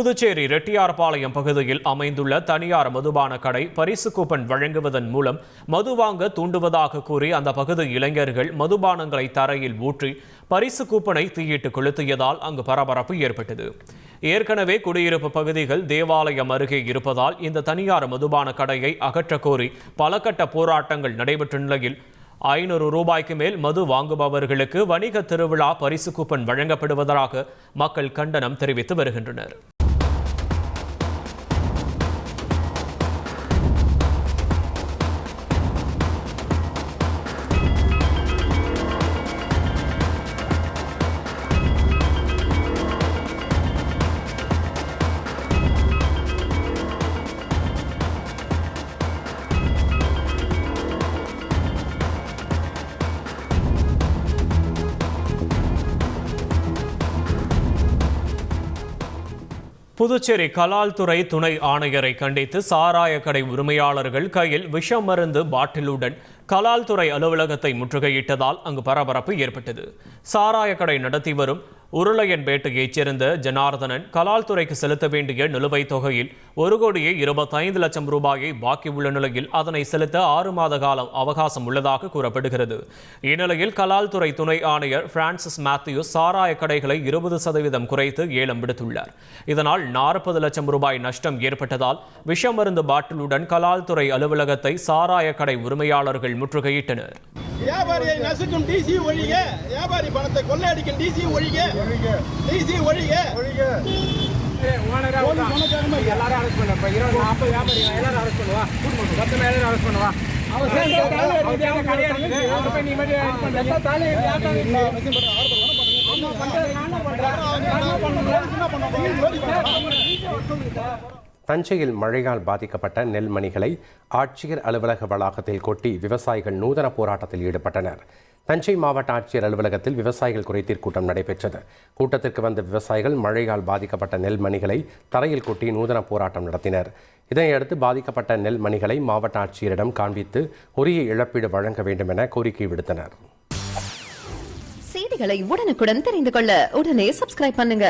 புதுச்சேரி ரெட்டியார்பாளையம் பகுதியில் அமைந்துள்ள தனியார் மதுபான கடை பரிசு கூப்பன் வழங்குவதன் மூலம் மது வாங்க தூண்டுவதாக கூறி அந்த பகுதி இளைஞர்கள் மதுபானங்களை தரையில் ஊற்றி பரிசு கூப்பனை தீயிட்டு கொளுத்தியதால் அங்கு பரபரப்பு ஏற்பட்டது. ஏற்கனவே குடியிருப்பு பகுதிகள் தேவாலயம் அருகே இருப்பதால் இந்த தனியார் மதுபான கடையை அகற்ற கோரி பல கட்ட போராட்டங்கள் நடைபெற்ற நிலையில் ஐநூறு ரூபாய்க்கு மேல் மது வாங்குபவர்களுக்கு வணிக திருவிழா பரிசு கூப்பன் வழங்கப்படுவதாக மக்கள் கண்டனம் தெரிவித்து வருகின்றனர். புதுச்சேரி கலால்துறை துணை ஆணையரை கண்டித்து சாராய கடை உரிமையாளர்கள் கையில் விஷ மருந்து பாட்டிலுடன் கலால்துறை அலுவலகத்தை முற்றுகையிட்டதால் அங்கு பரபரப்பு ஏற்பட்டது. சாராய கடை நடத்தி வரும் உருளையன்பேட்டையைச் சேர்ந்த ஜனார்தனன் கலால் துறைக்கு செலுத்த வேண்டிய நிலுவைத் தொகையில் ஒரு கோடியே இருபத்தைந்து லட்சம் ரூபாயை பாக்கி உள்ள நிலையில் அதனை செலுத்த ஆறு மாத காலம் அவகாசம் உள்ளதாக கூறப்படுகிறது. இந்நிலையில் கலால் துறை துணை ஆணையர் பிரான்சிஸ் மேத்யூஸ் சாராய கடைகளை இருபது சதவீதம் குறைத்து ஏலம் விடுத்துள்ளார். இதனால் நாற்பது லட்சம் ரூபாய் நஷ்டம் ஏற்பட்டதால் விஷமருந்து பாட்டிலுடன் கலால் துறை அலுவலகத்தை சாராய கடை உரிமையாளர்கள் முற்றுகையிட்டனர். வியாபாரியை நசுக்கும் டிசி ஒழிக வியாபாரி பணத்தை கொள்ளையடிக்கும் டிசி ஒழிக டிசி ஒழிக இல்ல. எல்லாரும் அரெஸ்ட் பண்ண இப்ப இருபது நாற்பது வியாபாரி எல்லாரும் அரெஸ்ட் பண்ணுவா எல்லாரும் அரெஸ்ட் பண்ணுவா அவர் சேர்ந்து தஞ்சையில் மழையால் பாதிக்கப்பட்ட நெல்மணிகளை ஆட்சியர் அலுவலக வளாகத்தில் கொட்டி விவசாயிகள் நூதன போராட்டத்தில் ஈடுபட்டனர். தஞ்சை மாவட்ட ஆட்சியர் அலுவலகத்தில் விவசாயிகள் குறைதீர் கூட்டம் நடைபெற்றது. கூட்டத்திற்கு வந்த விவசாயிகள் மழையால் பாதிக்கப்பட்ட நெல்மணிகளை தரையில் கொட்டி நூதன போராட்டம் நடத்தினர். இதனையடுத்து பாதிக்கப்பட்ட நெல்மணிகளை மாவட்ட ஆட்சியரிடம் காண்பித்து உரிய இழப்பீடு வழங்க வேண்டும் என கோரிக்கை விடுத்தனர். செய்திகளை உடனுக்குடன் தெரிந்து கொள்ள உடனே சப்ஸ்கிரைப் பண்ணுங்க.